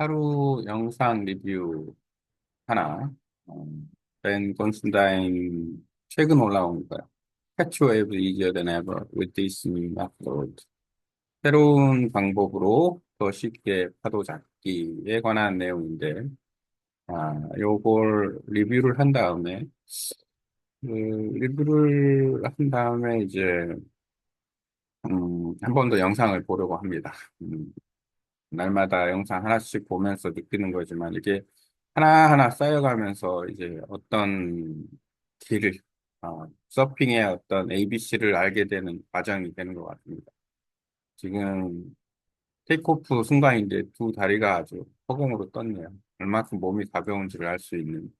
하루 영상 리뷰 하나. 어, 벤 건스다인 최근 올라온 거야. Catch wave easier than ever with this new method. 새로운 방법으로 더 쉽게 파도 잡기에 관한 내용인데, 아, 요걸 리뷰를 한 다음에, 그 리뷰를 한 다음에 이제, 음, 한 번 더 영상을 보려고 합니다. 음, 날마다 영상 하나씩 보면서 느끼는 거지만 이게 하나하나 쌓여가면서 이제 어떤 길을, 어, 서핑의 어떤 ABC를 알게 되는 과정이 되는 것 같습니다. 지금 테이크오프 순간인데 두 다리가 아주 허공으로 떴네요. 얼마큼 몸이 가벼운지를 알 수 있는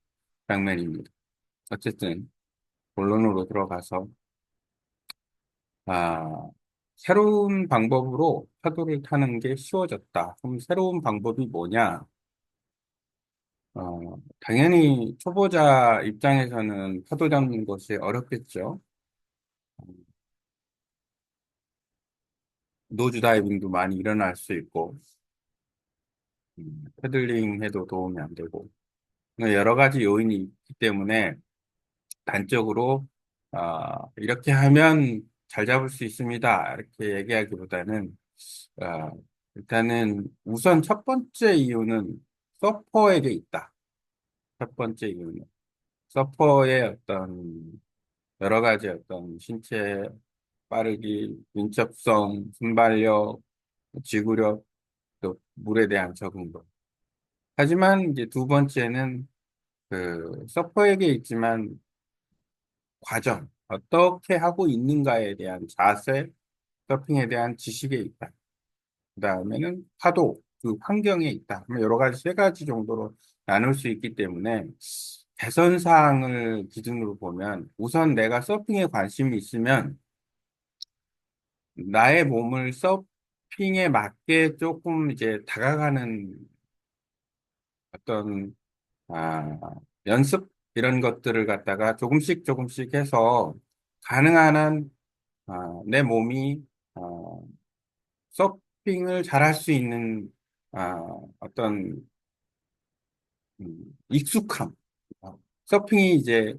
장면입니다. 어쨌든 본론으로 들어가서 아, 새로운 방법으로 파도를 타는 게 쉬워졌다. 그럼 새로운 방법이 뭐냐? 어, 당연히 초보자 입장에서는 파도 잡는 것이 어렵겠죠. 노즈 다이빙도 많이 일어날 수 있고, 음, 패들링 해도 도움이 안 되고, 여러 가지 요인이 있기 때문에 단적으로, 아, 이렇게 하면 잘 잡을 수 있습니다. 이렇게 얘기하기보다는, 아, 일단은 우선 첫 번째 이유는 서퍼에게 있다. 첫 번째 이유는. 서퍼의 어떤 여러 가지 어떤 신체 빠르기, 민첩성, 순발력, 지구력, 또 물에 대한 적응도. 하지만 이제 두 번째는 그 서퍼에게 있지만 과정, 어떻게 하고 있는가에 대한 자세, 서핑에 대한 지식에 있다. 그 다음에는 파도, 그 환경에 있다. 여러 가지 세 가지 정도로 나눌 수 있기 때문에 개선 사항을 기준으로 보면 우선 내가 서핑에 관심이 있으면 나의 몸을 서핑에 맞게 조금 이제 다가가는 어떤 아, 연습 이런 것들을 갖다가 조금씩 조금씩 해서 가능한 한 아, 내 몸이 어, 서핑을 잘 할 수 있는 아, 어떤 음, 익숙함. 어, 서핑이 이제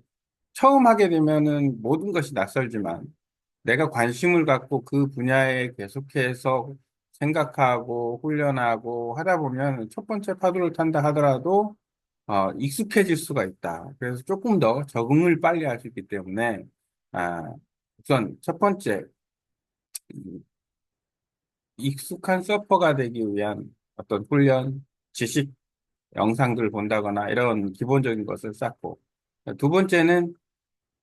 처음 하게 되면은 모든 것이 낯설지만 내가 관심을 갖고 그 분야에 계속해서 생각하고 훈련하고 하다 보면 첫 번째 파도를 탄다 하더라도 어, 익숙해질 수가 있다. 그래서 조금 더 적응을 빨리 할 수 있기 때문에 아, 우선 첫 번째 음, 익숙한 서퍼가 되기 위한 어떤 훈련, 지식, 영상들을 본다거나 이런 기본적인 것을 쌓고 두 번째는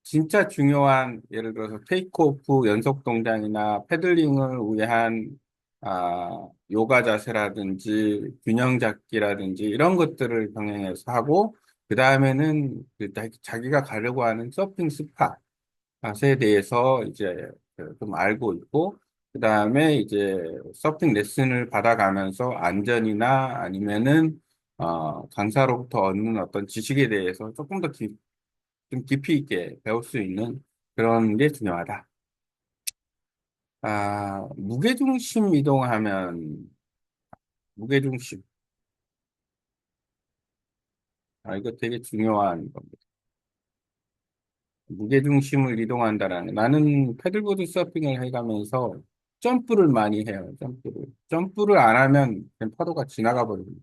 진짜 중요한 예를 들어서 테이크오프 연속 동작이나 패들링을 위한 아, 요가 자세라든지 균형 잡기라든지 이런 것들을 병행해서 하고 그 다음에는 그 자기가 가려고 하는 서핑 스팟에 대해서 이제 좀 알고 있고 그 다음에 이제 서핑 레슨을 받아가면서 안전이나 아니면은 어, 강사로부터 얻는 어떤 지식에 대해서 조금 더 깊, 좀 깊이 있게 배울 수 있는 그런 게 중요하다. 아, 무게중심 이동하면, 무게중심. 아, 이거 되게 중요한 겁니다. 무게중심을 이동한다라는, 나는 패들보드 서핑을 해가면서 점프를 많이 해요, 점프를. 점프를 안 하면 파도가 지나가 버립니다.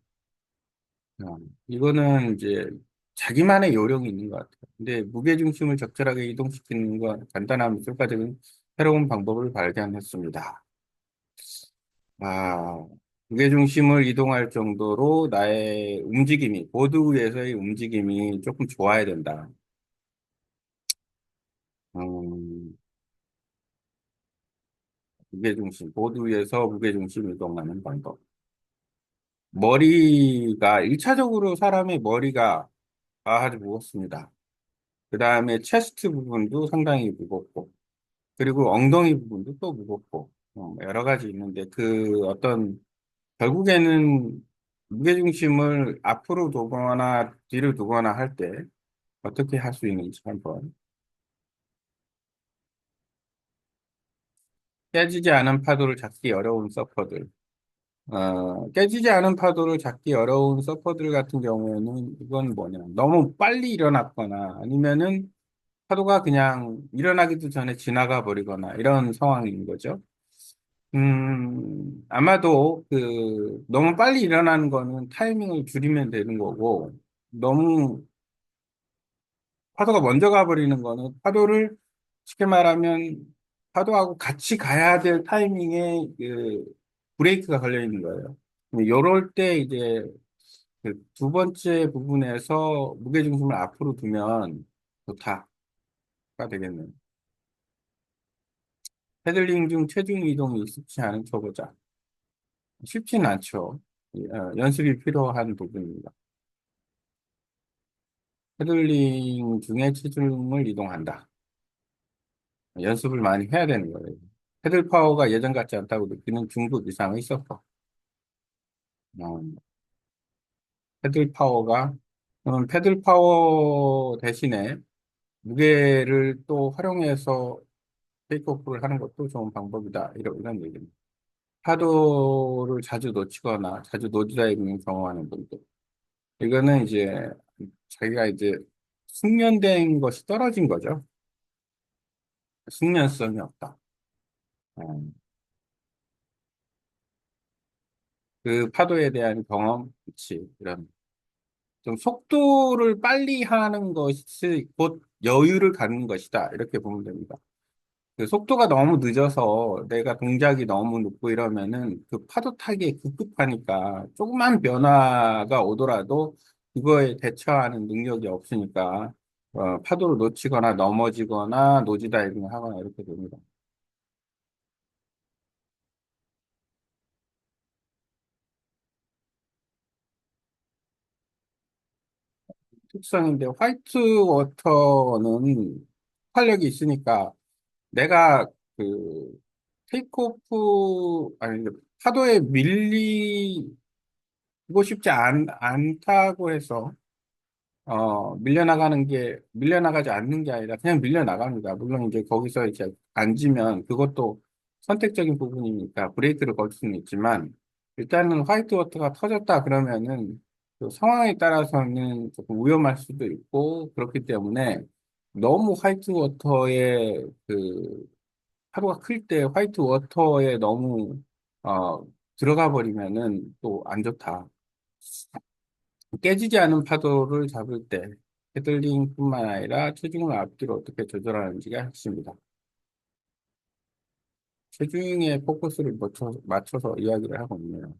아, 이거는 이제 자기만의 요령이 있는 것 같아요. 근데 무게중심을 적절하게 이동시키는 건 간단한 미술과적인 새로운 방법을 발견했습니다. 아, 무게 중심을 이동할 정도로 나의 움직임이, 보드 위에서의 움직임이 조금 좋아야 된다. 음, 무게중심, 보드 위에서 무게중심 이동하는 방법. 머리가, 1차적으로 사람의 머리가 아주 무겁습니다. 그 다음에 체스트 부분도 상당히 무겁고, 그리고 엉덩이 부분도 또 무겁고, 어, 여러 가지 있는데, 그 어떤, 결국에는 무게중심을 앞으로 두거나 뒤로 두거나 할 때 어떻게 할 수 있는지 한번. 깨지지 않은 파도를 잡기 어려운 서퍼들. 어, 깨지지 않은 파도를 잡기 어려운 서퍼들 같은 경우에는 이건 뭐냐. 너무 빨리 일어났거나 아니면은 파도가 그냥 일어나기도 전에 지나가 버리거나 이런 상황인 거죠. 음, 아마도 그 너무 빨리 일어나는 거는 타이밍을 줄이면 되는 거고 너무 파도가 먼저 가버리는 거는 파도를 쉽게 말하면 파도하고 같이 가야 될 타이밍에 그 브레이크가 걸려 있는 거예요. 요럴 때 이제 그 두 번째 부분에서 무게중심을 앞으로 두면 좋다 가 되겠네요. 패들링 중 체중 이동이 익숙치 않은 초보자. 쉽지는 않죠. 어, 연습이 필요한 부분입니다. 패들링 중에 체중을 이동한다. 연습을 많이 해야 되는 거예요. 패들 파워가 예전 같지 않다고 느끼는 중급 이상의 서퍼. 어, 패들 파워가, 음, 패들 파워 대신에 무게를 또 활용해서 테이크오프를 하는 것도 좋은 방법이다. 이런, 이런 얘기입니다. 파도를 자주 놓치거나 자주 노즈다이빙 경험하는 분들. 이거는 이제 자기가 이제 숙련된 것이 떨어진 거죠. 숙련성이 없다. 음, 그 파도에 대한 경험, 그치, 이런. 좀 속도를 빨리 하는 것이 곧 여유를 갖는 것이다. 이렇게 보면 됩니다. 그 속도가 너무 늦어서 내가 동작이 너무 늦고 이러면은 그 파도 타기에 급급하니까 조그만 변화가 오더라도 그거에 대처하는 능력이 없으니까 어, 파도를 놓치거나 넘어지거나 노지다이빙을 하거나 이렇게 됩니다. 특성인데 화이트 워터는 활력이 있으니까 내가 그 테이크오프 아니 파도에 밀리고 싶지 않, 않다고 해서 어 밀려나가는 게 밀려나가지 않는 게 아니라 그냥 밀려나갑니다. 물론 이제 거기서 이제 앉으면 그것도 선택적인 부분이니까 브레이크를 걸 수는 있지만 일단은 화이트 워터가 터졌다 그러면은 그 상황에 따라서는 조금 위험할 수도 있고 그렇기 때문에 너무 화이트 워터에 그 파도가 클 때 화이트 워터에 너무 어, 들어가 버리면은 또 안 좋다. 깨지지 않은 파도를 잡을 때 패들링뿐만 아니라 체중을 앞뒤로 어떻게 조절하는지가 핵심이다. 체중에 포커스를 맞춰, 맞춰서 이야기를 하고 있네요.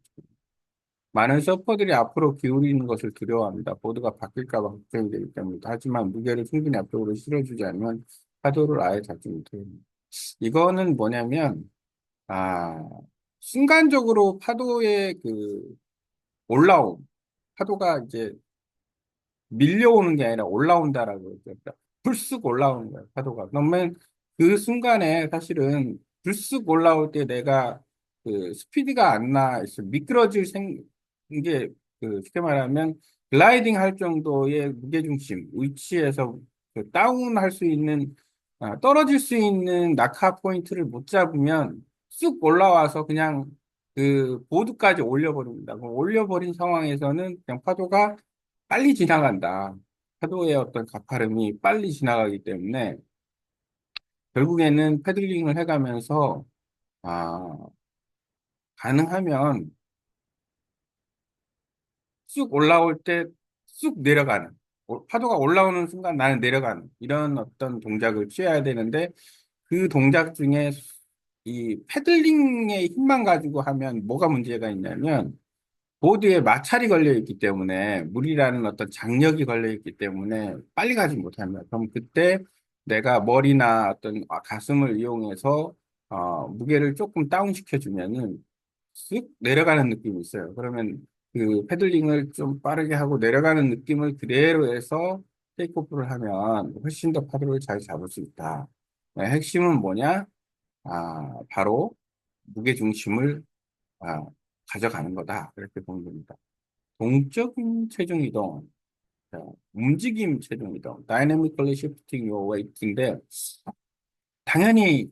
많은 서퍼들이 앞으로 기울이는 것을 두려워합니다. 보드가 바뀔까 봐 걱정이 되기 때문이다. 하지만 무게를 충분히 앞쪽으로 실어주지 않으면 파도를 아예 잡지 못해요. 이거는 뭐냐면, 아, 순간적으로 파도의 그 올라옴, 파도가 이제 밀려오는 게 아니라 올라온다라고 그러죠. 그러니까 불쑥 올라오는 거예요, 파도가. 그러면 그 순간에 사실은 불쑥 올라올 때 내가 그 스피드가 안 나, 있어. 미끄러질 생, 게, 그, 쉽게 말하면 글라이딩 할 정도의 무게중심, 위치에서 그 다운 할 수 있는, 아, 떨어질 수 있는 낙하 포인트를 못 잡으면 쑥 올라와서 그냥 그 보드까지 올려버립니다. 올려버린 상황에서는 그냥 파도가 빨리 지나간다. 파도의 어떤 가파름이 빨리 지나가기 때문에 결국에는 패들링을 해가면서 아, 가능하면 쑥 올라올 때 쑥 내려가는 오- 파도가 올라오는 순간 나는 내려가는 이런 어떤 동작을 취해야 되는데 그 동작 중에 이 패들링의 힘만 가지고 하면 뭐가 문제가 있냐면 보드에 마찰이 걸려 있기 때문에 물이라는 어떤 장력이 걸려 있기 때문에 빨리 가지 못합니다. 그럼 그때 내가 머리나 어떤 가슴을 이용해서 어, 무게를 조금 다운시켜 주면은 쓱 내려가는 느낌이 있어요. 그러면 그 패들링을 좀 빠르게 하고 내려가는 느낌을 그대로 해서 테이크오프를 하면 훨씬 더 파도를 잘 잡을 수 있다. 네, 핵심은 뭐냐? 아, 바로 무게 중심을 아, 가져가는 거다. 이렇게 보면 됩니다. 동적인 체중 이동, 자, 움직임 체중 이동, dynamically shifting your weight인데, 당연히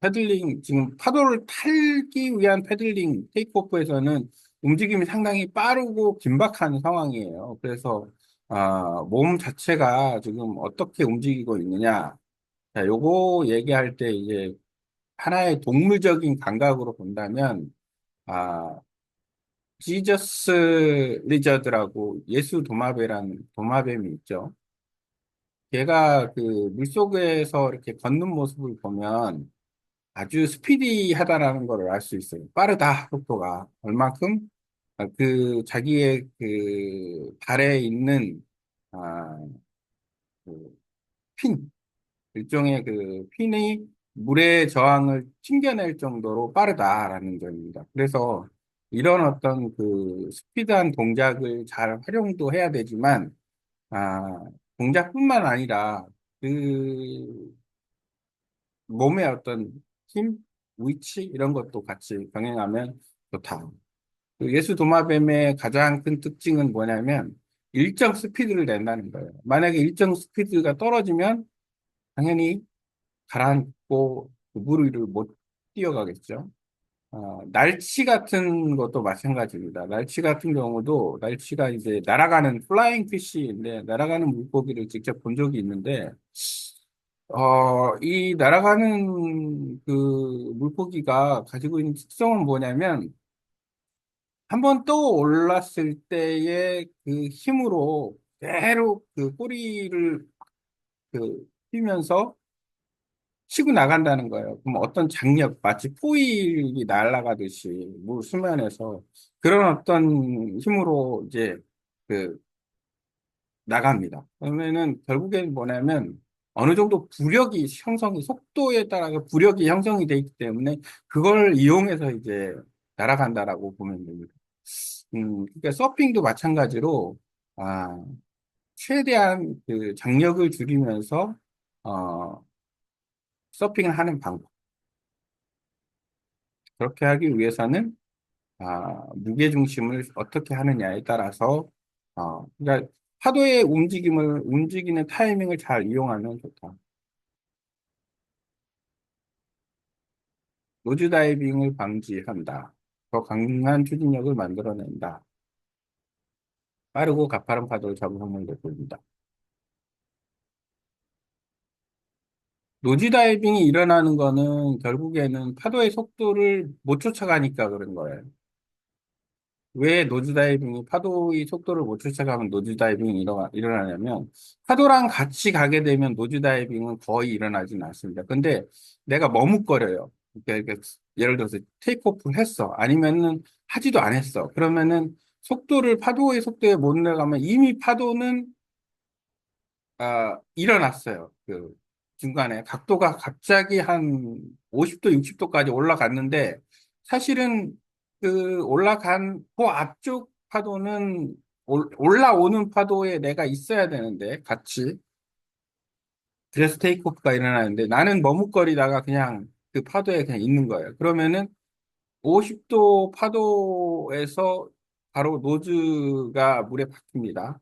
패들링, 지금 파도를 탈기 위한 패들링, 테이크오프에서는 움직임이 상당히 빠르고 긴박한 상황이에요. 그래서, 아, 몸 자체가 지금 어떻게 움직이고 있느냐. 자, 요거 얘기할 때 이제 하나의 동물적인 감각으로 본다면, 아, 지저스 리저드라고 예수 도마뱀이라는 도마뱀이 있죠. 걔가 그 물속에서 이렇게 걷는 모습을 보면 아주 스피디하다라는 걸 알 수 있어요. 빠르다, 속도가. 얼만큼? 아, 그 자기의 그 발에 있는 아, 그 핀, 일종의 그 핀이 물의 저항을 튕겨낼 정도로 빠르다라는 점입니다. 그래서 이런 어떤 그 스피드한 동작을 잘 활용도 해야 되지만, 아, 동작뿐만 아니라 그 몸의 어떤 힘, 위치 이런 것도 같이 병행하면 좋다. 그 예수 도마뱀의 가장 큰 특징은 뭐냐면 일정 스피드를 낸다는 거예요. 만약에 일정 스피드가 떨어지면 당연히 가라앉고 그물 위를 못 뛰어가겠죠. 어, 날치 같은 것도 마찬가지입니다. 날치 같은 경우도 날치가 이제 날아가는 플라잉 피쉬인데 날아가는 물고기를 직접 본 적이 있는데 어, 이 날아가는 그 물고기가 가지고 있는 특성은 뭐냐면 한번떠 올랐을 때의 그 힘으로 그대로 그 꼬리를 그 휘면서 치고 나간다는 거예요. 그럼 어떤 장력, 마치 포일이 날아가듯이 물 수면에서 그런 어떤 힘으로 이제 그 나갑니다. 그러면은 결국엔 뭐냐면 어느 정도 부력이 형성이 속도에 따라서 부력이 형성이 돼 있기 때문에 그걸 이용해서 이제 날아간다라고 보면 됩니다. 음, 그러니까 서핑도 마찬가지로 아, 최대한 그 장력을 줄이면서 어, 서핑을 하는 방법. 그렇게 하기 위해서는 아, 무게 중심을 어떻게 하느냐에 따라서 어, 그러니까 파도의 움직임을 움직이는 타이밍을 잘 이용하면 좋다. 노즈 다이빙을 방지한다. 더 강한 추진력을 만들어낸다. 빠르고 가파른 파도를 적응을 내보인다. 노즈 다이빙이 일어나는 거는 결국에는 파도의 속도를 못 쫓아가니까 그런 거예요. 왜 노즈 다이빙이 파도의 속도를 못 쫓아가면 노즈 다이빙이 일어나, 일어나냐면 파도랑 같이 가게 되면 노즈 다이빙은 거의 일어나진 않습니다. 근데 내가 머뭇거려요. 그러니까 예를 들어서 테이크오프를 했어. 아니면은 하지도 않았어. 그러면은 속도를 파도의 속도에 못 내가면 이미 파도는 아, 일어났어요. 그 중간에 각도가 갑자기 한 50도, 60도까지 올라갔는데 사실은 그 올라간 그 앞쪽 파도는 올- 올라오는 파도에 내가 있어야 되는데 같이 그래서 테이크오프가 일어나는데 나는 머뭇거리다가 그냥 그 파도에 그냥 있는 거예요. 그러면은 50도 파도에서 바로 노즈가 물에 박힙니다.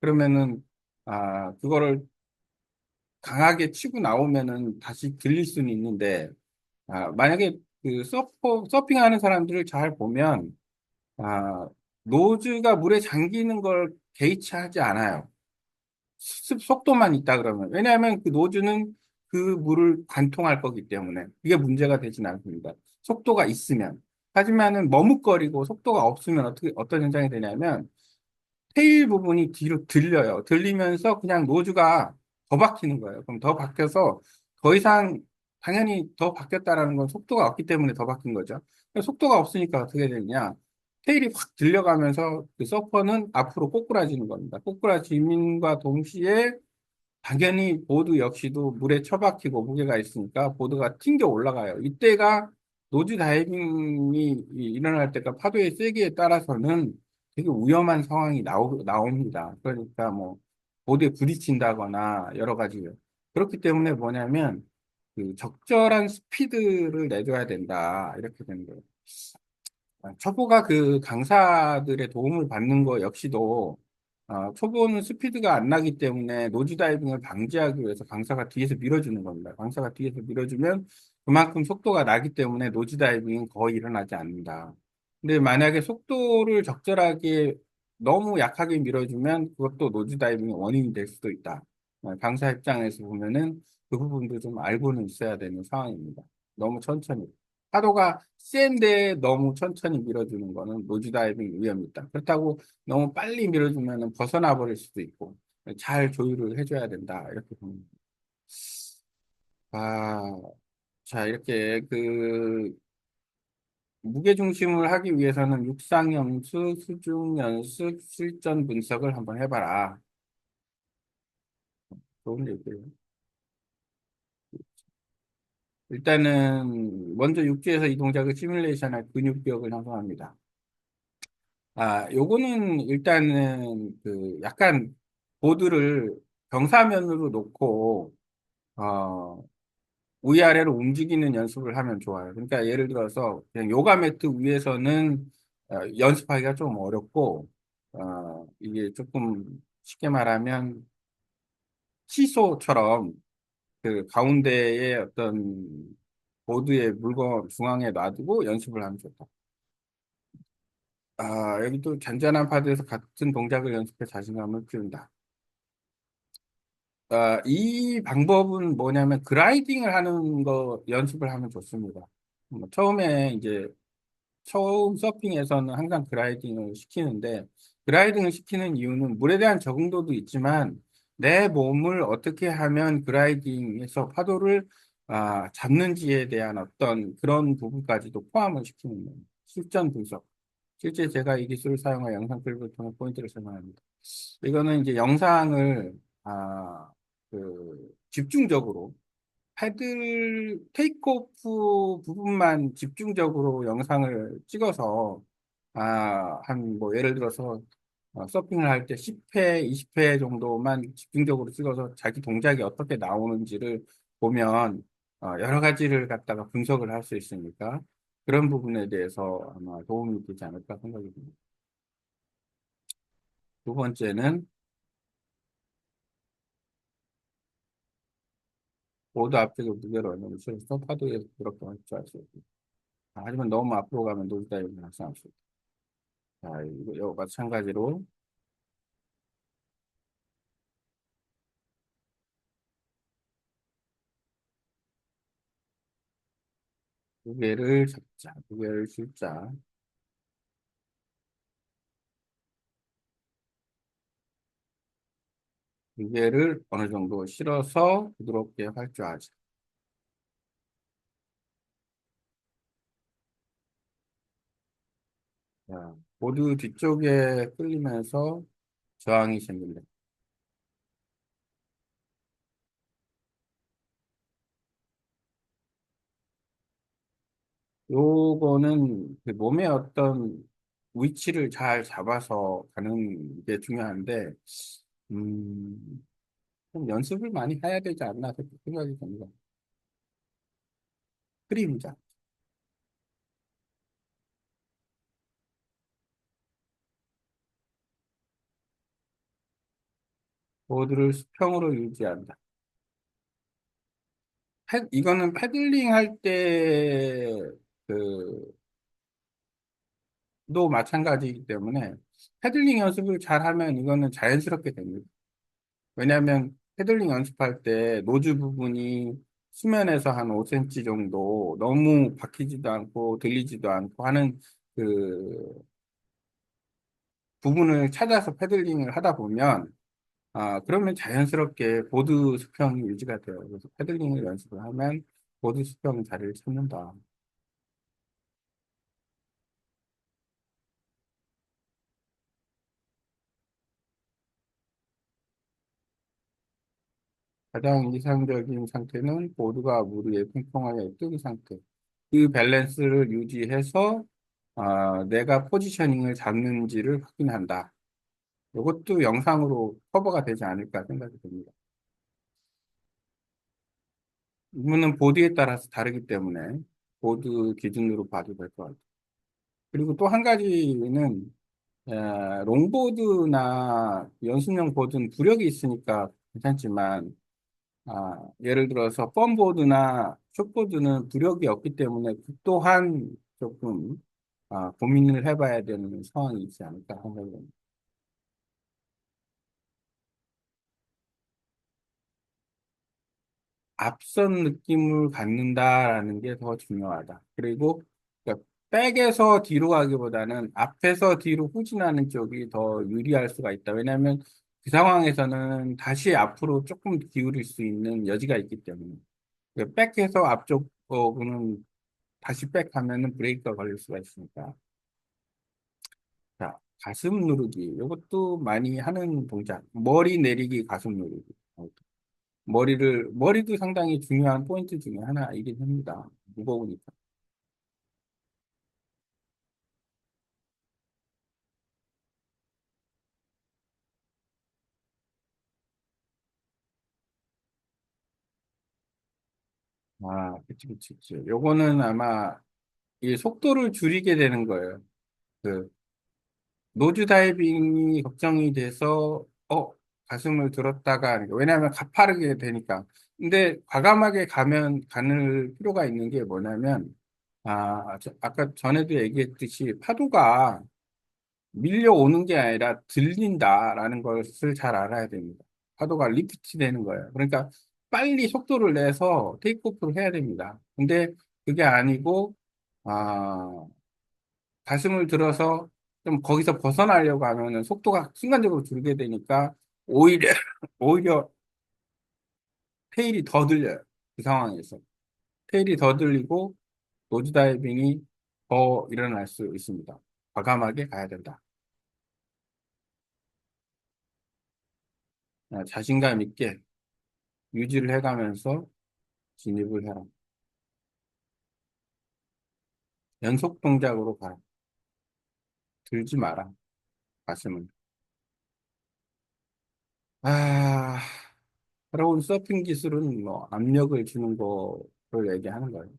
그러면은 아 그거를 강하게 치고 나오면은 다시 들릴 수는 있는데 아 만약에 그 서퍼 서핑하는 사람들을 잘 보면 아, 노즈가 물에 잠기는 걸 개의치하지 않아요. 습- 속도만 있다 그러면. 왜냐하면 그 노즈는 그 물을 관통할 거기 때문에 그게 문제가 되진 않습니다. 속도가 있으면. 하지만은 머뭇거리고 속도가 없으면 어떻게, 어떤 현상이 되냐면 테일 부분이 뒤로 들려요. 들리면서 그냥 노즈가 더 박히는 거예요. 그럼 더 박혀서 더 이상 당연히 더 박혔다라는 건 속도가 없기 때문에 더 박힌 거죠. 속도가 없으니까 어떻게 되느냐? 테일이 확 들려가면서 그 서퍼는 앞으로 꼬꾸라지는 겁니다. 꼬꾸라짐과 동시에 당연히 보드 역시도 물에 처박히고 무게가 있으니까 보드가 튕겨 올라가요. 이때가 노즈 다이빙이 일어날 때가 파도의 세기에 따라서는 되게 위험한 상황이 나오, 나옵니다. 그러니까 뭐 보드에 부딪힌다거나 여러 가지 그렇기 때문에 뭐냐면 그 적절한 스피드를 내줘야 된다 이렇게 되는 거예요. 초보가 그 강사들의 도움을 받는 거 역시도 어, 초보는 스피드가 안 나기 때문에 노즈 다이빙을 방지하기 위해서 강사가 뒤에서 밀어주는 겁니다. 강사가 뒤에서 밀어주면 그만큼 속도가 나기 때문에 노즈 다이빙은 거의 일어나지 않는다. 근데 만약에 속도를 적절하게 너무 약하게 밀어주면 그것도 노즈 다이빙의 원인이 될 수도 있다. 어, 강사 입장에서 보면은 그 부분도 좀 알고는 있어야 되는 상황입니다. 너무 천천히. 파도가 센데 너무 천천히 밀어주는 거는 노즈 다이빙 위험이 있다. 그렇다고 너무 빨리 밀어주면 벗어나 버릴 수도 있고 잘 조율을 해줘야 된다. 이렇게 봅니다. 아, 자, 이렇게 그 무게중심을 하기 위해서는 육상연수, 수중연습, 실전 분석을 한번 해봐라. 좋은 얘기예요. 일단은 먼저 육지에서 이 동작을 시뮬레이션할 근육 기억을 형성합니다. 아, 요거는 일단은 그 약간 보드를 경사면으로 놓고 어, 위아래로 움직이는 연습을 하면 좋아요. 그러니까 예를 들어서 그냥 요가 매트 위에서는 어, 연습하기가 좀 어렵고 어, 이게 조금 쉽게 말하면 시소처럼 그 가운데에 어떤 보드의 물건 중앙에 놔두고 연습을 하면 좋다. 아, 여기 또 잔잔한 파도에서 같은 동작을 연습해 자신감을 키운다. 아, 이 방법은 뭐냐면 그라이딩을 하는 거 연습을 하면 좋습니다. 뭐 처음에 이제 처음 서핑에서는 항상 그라이딩을 시키는데 그라이딩을 시키는 이유는 물에 대한 적응도도 있지만 내 몸을 어떻게 하면 그라이딩에서 파도를 아, 잡는지에 대한 어떤 그런 부분까지도 포함을 시키는. 실전 분석. 실제 제가 이 기술을 사용한 영상 클립을 통해 포인트를 설명합니다. 이거는 이제 영상을 아, 그 집중적으로 패들 테이크오프 부분만 집중적으로 영상을 찍어서 아, 한 뭐 예를 들어서 어, 서핑을 할 때 10회, 20회 정도만 집중적으로 찍어서 자기 동작이 어떻게 나오는지를 보면 어, 여러 가지를 갖다가 분석을 할 수 있으니까 그런 부분에 대해서 아마 도움이 되지 않을까 생각이 듭니다. 두 번째는 보드 앞쪽에 무게를 얼마나 실어서 파도에서 그렇게 할줄 수 있고 하지만 너무 앞으로 가면 노즈다이빙을 발생할 수 있다. 자, 이거 마찬가지로 무게를 잡자, 무게를 줄자. 무게를 어느 정도 실어서 부드럽게 활주하자. 자, 보드 뒤쪽에 끌리면서 저항이 생긴다. 요거는 그 몸의 어떤 위치를 잘 잡아서 가는 게 중요한데, 음, 좀 연습을 많이 해야 되지 않나 생각이 듭니다. 그림자. 보드를 수평으로 유지한다. 패, 이거는 패들링 할 때, 그, 도 마찬가지이기 때문에 패들링 연습을 잘 하면 이거는 자연스럽게 됩니다. 왜냐하면 패들링 연습할 때 노즈 부분이 수면에서 한 5cm 정도 너무 박히지도 않고 들리지도 않고 하는 그 부분을 찾아서 패들링을 하다 보면 아 그러면 자연스럽게 보드 수평이 유지가 돼요. 그래서 패들링을 연습을 하면 보드 수평 자리를 찾는다. 가장 이상적인 상태는 보드가 물 위에 팽팽하게 뜨는 상태. 그 밸런스를 유지해서 아, 내가 포지셔닝을 잡는지를 확인한다. 이것도 영상으로 커버가 되지 않을까 생각이 듭니다. 이문은 보드에 따라서 다르기 때문에 보드 기준으로 봐도 될 것 같아요. 그리고 또 한 가지는 에, 롱보드나 연습용 보드는 부력이 있으니까 괜찮지만 아, 예를 들어서 펌보드나 숏보드는 부력이 없기 때문에 그 또한 조금 아, 고민을 해봐야 되는 상황이 있지 않을까 생각합니다. 앞선 느낌을 갖는다라는 게 더 중요하다. 그리고 그러니까 백에서 뒤로 가기보다는 앞에서 뒤로 후진하는 쪽이 더 유리할 수가 있다. 왜냐하면 그 상황에서는 다시 앞으로 조금 기울일 수 있는 여지가 있기 때문에. 그러니까 백에서 앞쪽 거는 다시 백하면은 브레이크가 걸릴 수가 있으니까. 자, 가슴 누르기. 이것도 많이 하는 동작. 머리 내리기, 가슴 누르기. 머리를, 머리도 상당히 중요한 포인트 중에 하나이긴 합니다. 무거우니까. 아, 그치, 그치, 그치. 요거는 아마 이 속도를 줄이게 되는 거예요. 그, 노즈 다이빙이 걱정이 돼서, 어, 가슴을 들었다가, 왜냐하면 가파르게 되니까. 근데 과감하게 가면, 가는 필요가 있는 게 뭐냐면, 아, 저- 아까 전에도 얘기했듯이 파도가 밀려오는 게 아니라 들린다라는 것을 잘 알아야 됩니다. 파도가 리프트 되는 거예요. 그러니까 빨리 속도를 내서 테이크오프를 해야 됩니다. 근데 그게 아니고, 아, 가슴을 들어서 좀 거기서 벗어나려고 하면은 속도가 순간적으로 줄게 되니까 오히려, 오히려 테일이 더 들려요. 그 상황에서. 테일이 더 들리고 노즈 다이빙이 더 일어날 수 있습니다. 과감하게 가야 된다. 아, 자신감 있게 유지를 해가면서 진입을 해라. 연속 동작으로 가라. 들지 마라. 가슴을. 아, 새로운 서핑 기술은 뭐 압력을 주는 거를 얘기하는 거예요.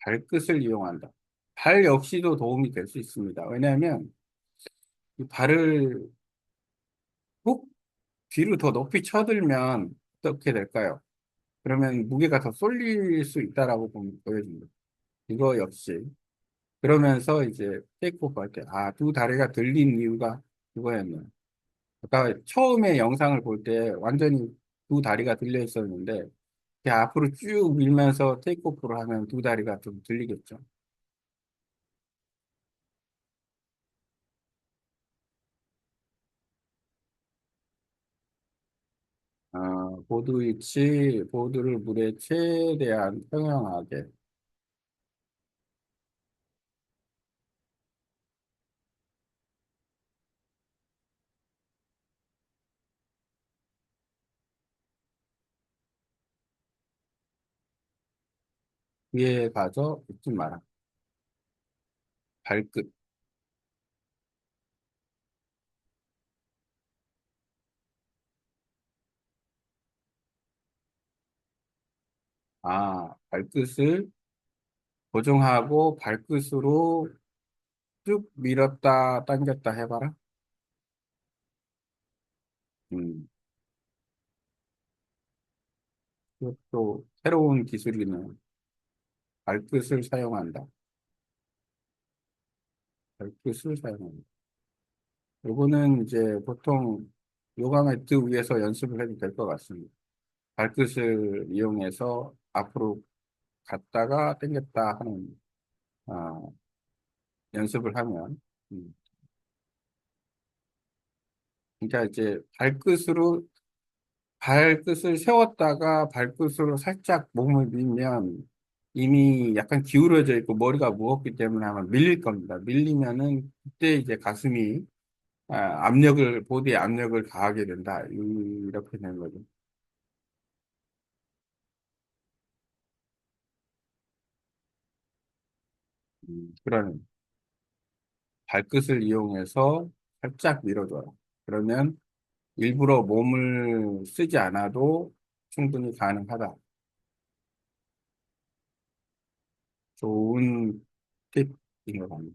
발끝을 이용한다. 발 역시도 도움이 될 수 있습니다. 왜냐하면 이 발을 훅 뒤로 더 높이 쳐들면 어떻게 될까요? 그러면 무게가 더 쏠릴 수 있다라고 보여집니다. 이거 역시 그러면서 이제 테이크오프 할 때, 아, 두 다리가 들린 이유가 그거였네요. 아까 처음에 영상을 볼 때 완전히 두 다리가 들려 있었는데, 앞으로 쭉 밀면서 테이크오프를 하면 두 다리가 좀 들리겠죠. 어, 보드 위치, 보드를 물에 최대한 평형하게, 위에 가서 붙지 마라. 발끝. 아, 발끝을 고정하고 발끝으로 쭉 밀었다 당겼다 해봐라. 음, 그것도 새로운 기술이네. 발끝을 사용한다. 발끝을 사용한다. 요거는 이제 보통 요가 매트 위에서 연습을 해도 될 것 같습니다. 발끝을 이용해서 앞으로 갔다가 당겼다 하는 아, 연습을 하면 음. 그러니까 이제 발끝으로 발끝을 세웠다가 발끝으로 살짝 몸을 밀면 이미 약간 기울어져 있고 머리가 무겁기 때문에 아마 밀릴 겁니다. 밀리면은 그때 이제 가슴이 아, 압력을 보드에 압력을 가하게 된다. 이- 이렇게 되는 거죠. 음, 그러면 발끝을 이용해서 살짝 밀어줘라. 그러면 일부러 몸을 쓰지 않아도 충분히 가능하다. 좋은 팁인 것 같네요.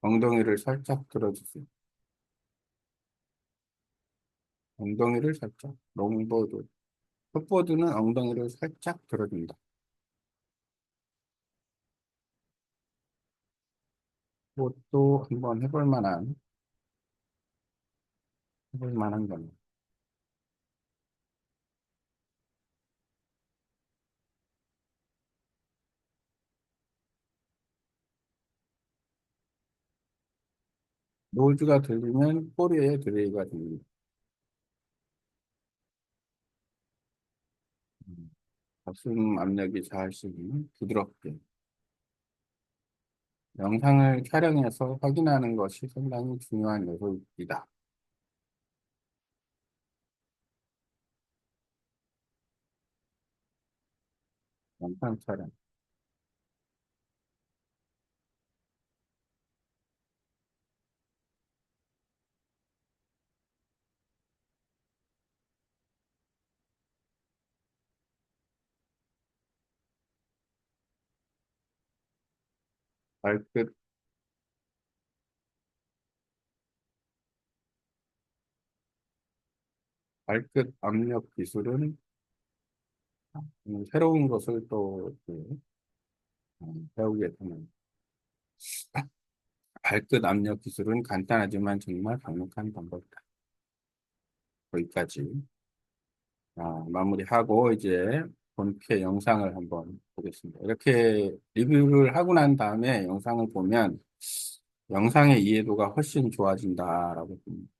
엉덩이를 살짝 들어주세요. 엉덩이를 살짝. 롱보드. 풋보드는 엉덩이를 살짝 들어준다. 그것도 한번 해볼 만한, 해볼 만한 거네요. 노즈가 들리면 꼬리에 드레이가. 음, 가슴 압력이 잘 쓰면 부드럽게. 영상을 촬영해서 확인하는 것이 상당히 중요한 요소입니다. 영상 촬영. 발끝, 발끝 압력 기술은 음, 새로운 것을 또 그, 음, 배우게 되는 발끝 압력 기술은 간단하지만 정말 강력한 방법이다. 거기까지 아, 마무리하고 이제 본캐 영상을 한번 보겠습니다. 이렇게 리뷰를 하고 난 다음에 영상을 보면 영상의 이해도가 훨씬 좋아진다라고 봅니다.